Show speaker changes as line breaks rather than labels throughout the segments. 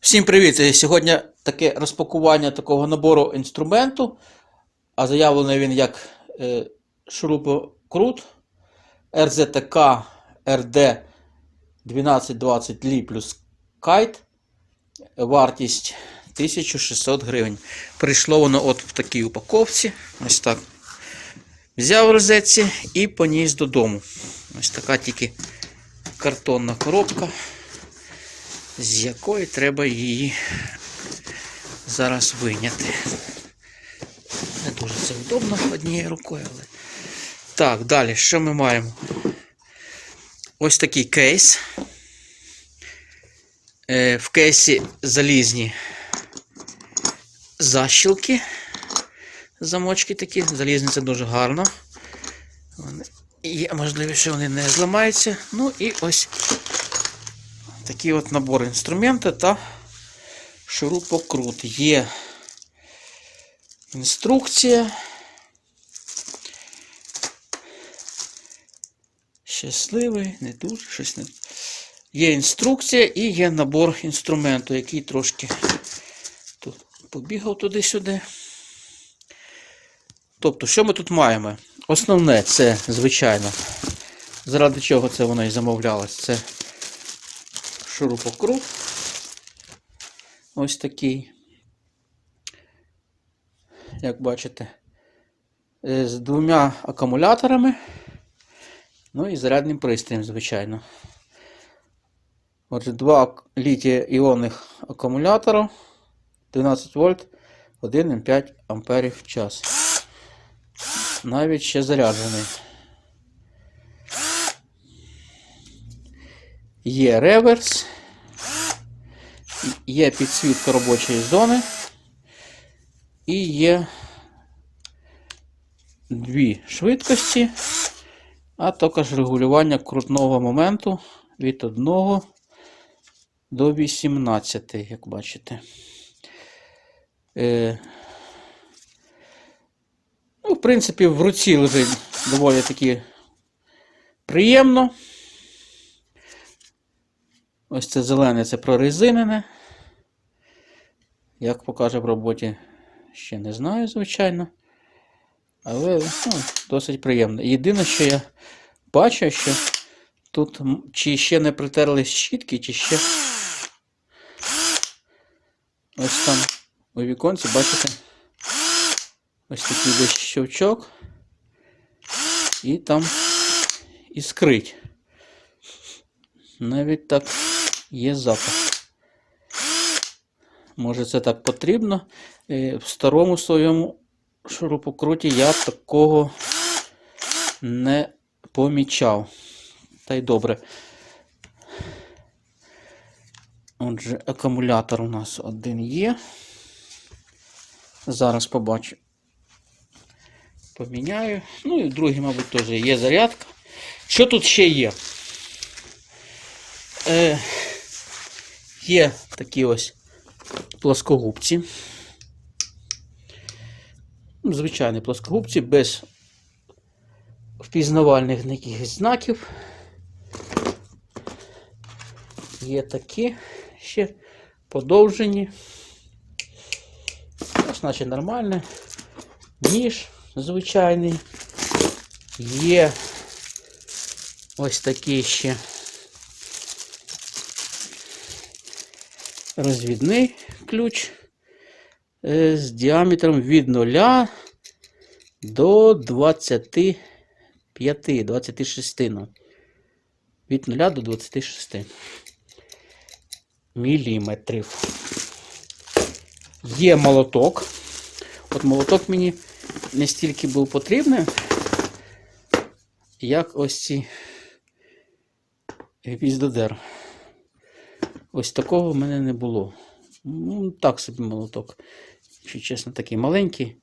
Всім привіт! Сьогодні таке розпакування такого набору інструменту, а заявлений він як е, шурупокрут РЗТК RD 1220 Лі плюс кайт. Вартість 1600 гривень. Прийшло воно от в такій упаковці. Ось так. Взяв розетці і поніс додому. Ось така тільки картонна коробка з якої треба її зараз виняти. Не дуже це удобно однією рукою, але. Так, далі, що ми маємо? Ось такий кейс. Е, В кейсі залізні защілки. Замочки такі. Залізні це дуже гарно. Є можливість, що вони не зламаються. Ну і ось Такий от набор інструменту та шурупокрут. Є інструкція. Щасливий, не дуже, щось не. Є інструкція і є набор інструменту, який трошки тут побігав туди-сюди. Тобто, що ми тут маємо? Основне це, звичайно, заради чого це воно і замовлялось, це шурупокрут. Ось такий. Як бачите, е, з двома акумуляторами. Ну і зарядним пристроєм, звичайно. Отже, два літій іонних акумулятора 12 вольт 1,5 амперів в час. Навіть ще заряджений. Є реверс, є підсвітка робочої зони і є дві швидкості, а також регулювання крутного моменту від 1 до 18, як бачите. Е, ну, в принципі, в руці лежить доволі таки приємно. Ось це зелене, це прорезинене. Як покаже в роботі, ще не знаю, звичайно. Але ну, досить приємно. Єдине, що я бачу, що тут чи ще не притерли щітки, чи ще. Ось там у віконці, бачите, ось такий десь щовчок. І там іскрить. Навіть так є запах. Може це так потрібно. Е, В старому своєму шурупокруті я такого не помічав. Та й добре. Отже, акумулятор у нас один є. Зараз побачу. Поміняю. Ну і другий, мабуть, теж є зарядка. Що тут ще є? Е, є такі ось плоскогубці. Ну, Звичайні плоскогубці без впізнавальних якихось знаків. Є такі ще подовжені. Ось, наче нормальне. Ніж звичайний. Є ось такі ще розвідний ключ е, з діаметром від 0 до 25, 26. Ну. Від 0 до 26 міліметрів. Є молоток. От молоток мені не стільки був потрібний, як ось ці гвіздодер. Ось такого в мене не було. Ну, так собі молоток. Якщо чесно, такий маленький,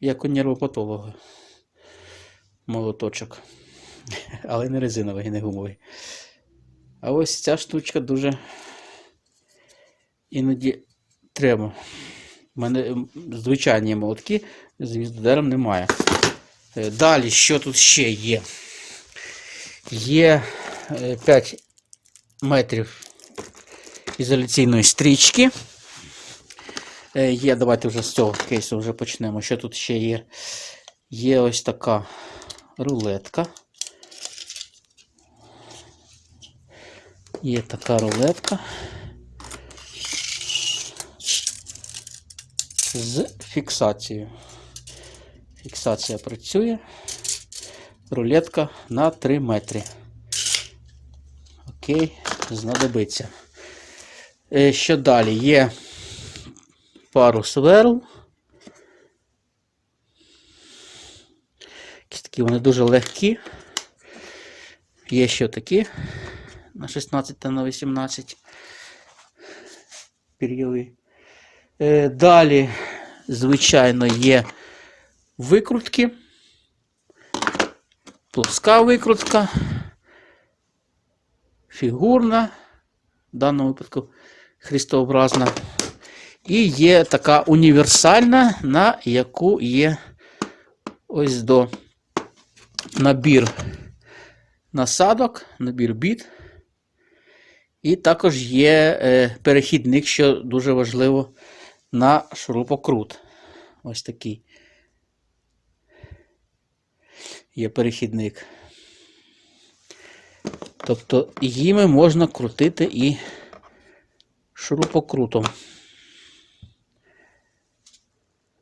як у нервопатолога. Молоточок. Але не резиновий, не гумовий. А ось ця штучка дуже іноді треба. У мене звичайні молотки з гвіздодером немає. Е, Далі, що тут ще є? Є е, 5 метрів ізоляційної стрічки. Е, Є, давайте вже з цього кейсу вже почнемо. Що тут ще є? Є ось така рулетка. Є така рулетка. З фіксацією. Фіксація працює. Рулетка на 3 метри. Окей, знадобиться. Е, Що далі? Є пару сверл. Якісь такі вони дуже легкі. Є ще такі на 16 та на 18 пір'єві. Е, Далі, звичайно, є викрутки. Плоска викрутка. Фігурна, в даному випадку христообразна. І є така універсальна, на яку є ось до набір насадок, набір біт. І також є е, перехідник, що дуже важливо, на шурупокрут. Ось такий. Є перехідник. Тобто їми можна крутити і шурупокрутом.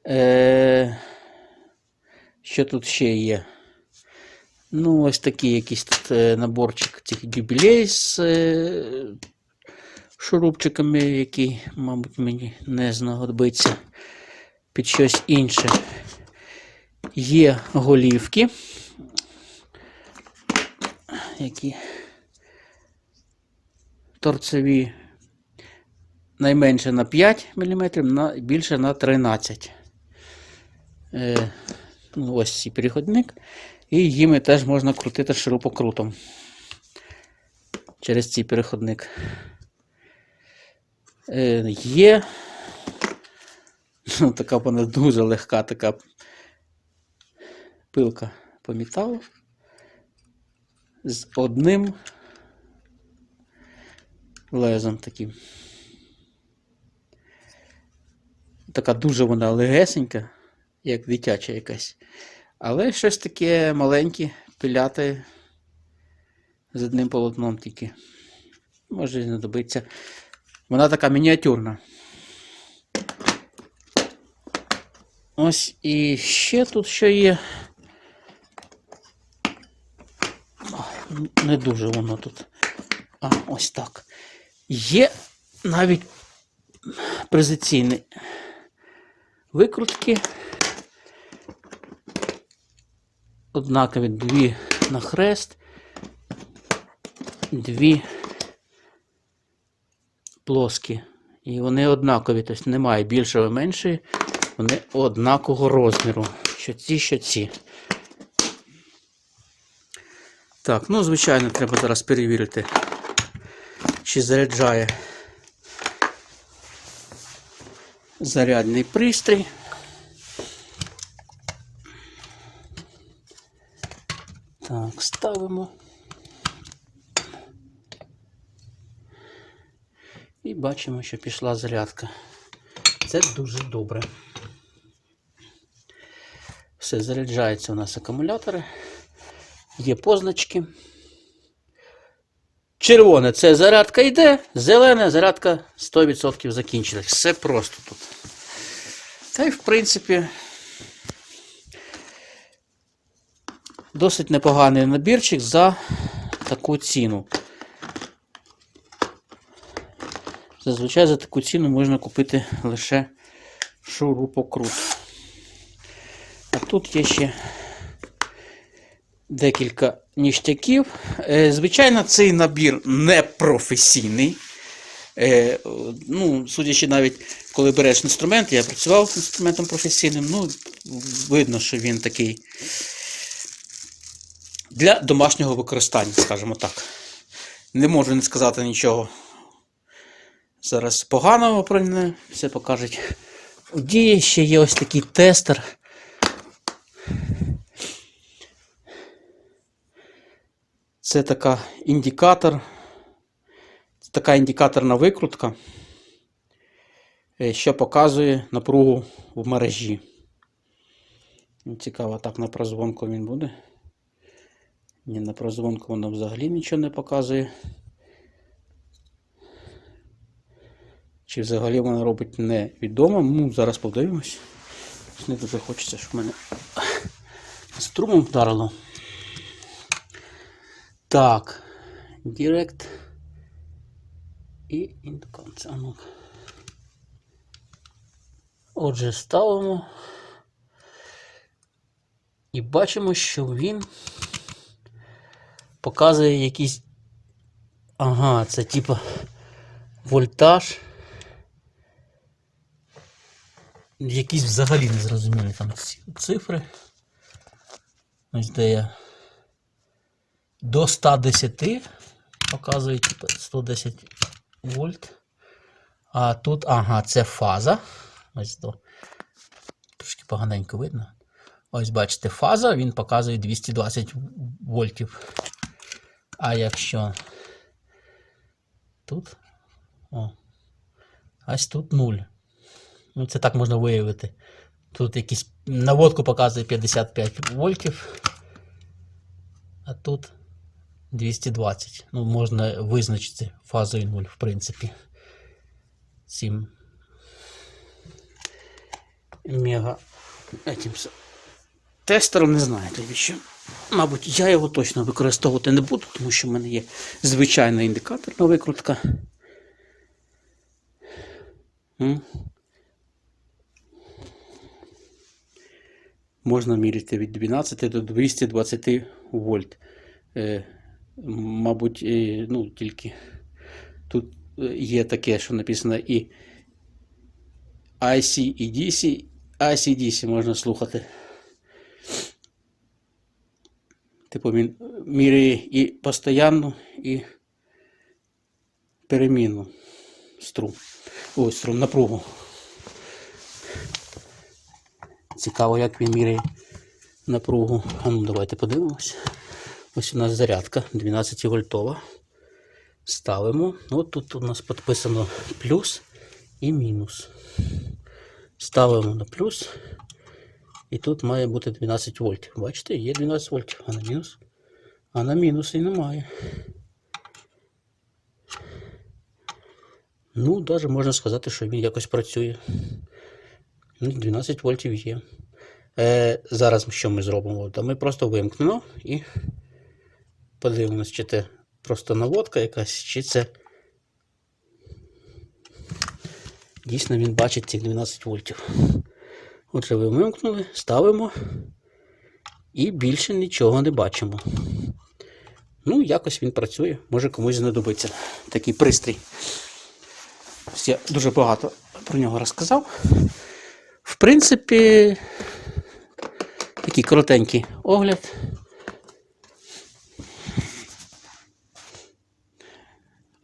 Е, що тут ще є? Ну, ось такий якийсь тут е, наборчик цих юбілей з е, шурупчиками, які, мабуть, мені не знадобиться під щось інше. Є голівки, які торцеві найменше на 5 мм, на, більше на 13 е, ну, Ось цей переходник. І їми теж можна крутити шурупокрутом через цей переходник. Е, є ну, така вона дуже легка така пилка по металу з одним лезом таким. Така дуже вона легесенька, як дитяча якась. Але щось таке маленьке, пиляте з одним полотном тільки. Може і знадобиться. Вона така мініатюрна. Ось і ще тут що є. Не дуже воно тут. А, ось так. Є навіть презиційні викрутки. Однакові дві на хрест, дві плоскі. І вони однакові, тобто немає більшого меншої, вони однакового розміру. Що ці, що ці. Так, ну, звичайно, треба зараз перевірити, чи заряджає зарядний пристрій. Так, ставимо. І бачимо, що пішла зарядка. Це дуже добре. Все, заряджаються у нас акумулятори. Є позначки. Червоне це зарядка йде, зелене зарядка 100% закінчилась. Все просто тут. Та й в принципі. Досить непоганий набірчик за таку ціну. Зазвичай за таку ціну можна купити лише шурупокрут. А тут є ще декілька ніштяків. Е, Звичайно, цей набір не професійний. Е, ну, Судячи навіть, коли береш інструмент, я працював з інструментом професійним, ну, видно, що він такий для домашнього використання, скажімо так. Не можу не сказати нічого. Зараз поганого про мене все покажуть. У дії ще є ось такий тестер. Це така індикатор. Це така індикаторна викрутка, е, що показує напругу в мережі. Цікаво, так на прозвонку він буде. Ні, на прозвонку воно взагалі нічого не показує. Чи взагалі вона робить невідомо. Ну, зараз подивимось. Не дуже хочеться, щоб мене струмом вдарило. Так. Direct і. Ну. Отже, ставимо. І бачимо, що він показує якийсь. Ага, це типа вольтаж. Якісь взагалі незрозумілі там цифри. Ось де я до 110 показує типу 110 вольт. А тут, ага, це фаза. Ось до. Трошки поганенько видно. Ось бачите, фаза, він показує 220 вольтів. А якщо тут. О, ось тут 0. Ну, це так можна виявити. Тут якийсь наводку показує 55 вольтів. А тут 220. Ну, можна визначити фазою 0, в принципі. 7 мега тестером не знаю тобі що. Мабуть, я його точно використовувати не буду, тому що в мене є звичайна індикаторна викрутка. Можна міряти від 12 до 220 вольт. Мабуть, ну, тільки тут е, є таке, що написано і IC і DC. IC DC можна слухати. Типу він міряє і постоянну, і перемінну струм. Ой, струм напругу. Цікаво, як він міряє напругу. А ну давайте подивимось. Ось у нас зарядка 12 вольтова. Ставимо. От тут у нас підписано плюс і мінус. Ставимо на плюс. І тут має бути 12 вольт. Бачите, є 12 вольтів, а на мінус. А на мінус і немає. Ну, навіть можна сказати, що він якось працює. Ну, 12 вольтів є. Е, зараз що ми зробимо? Та ми просто вимкнемо і подивимось, чи це просто наводка якась, чи це дійсно він бачить ці 12 вольтів. Отже, ви вимкнули, ставимо і більше нічого не бачимо. Ну, якось він працює, може комусь знадобиться такий пристрій. Я дуже багато про нього розказав. В принципі, такий коротенький огляд.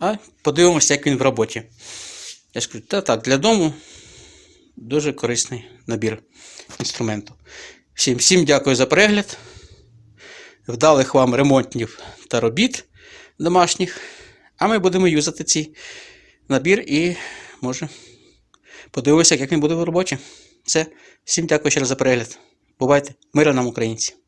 А подивимося, як він в роботі. Я ж кажу, та так, для дому дуже корисний набір інструменту. Всім, всім дякую за перегляд. Вдалих вам ремонтів та робіт домашніх. А ми будемо юзати цей набір і може подивимося, як він буде в роботі. Все. Всім дякую ще раз за перегляд. Бувайте, мира нам, українці!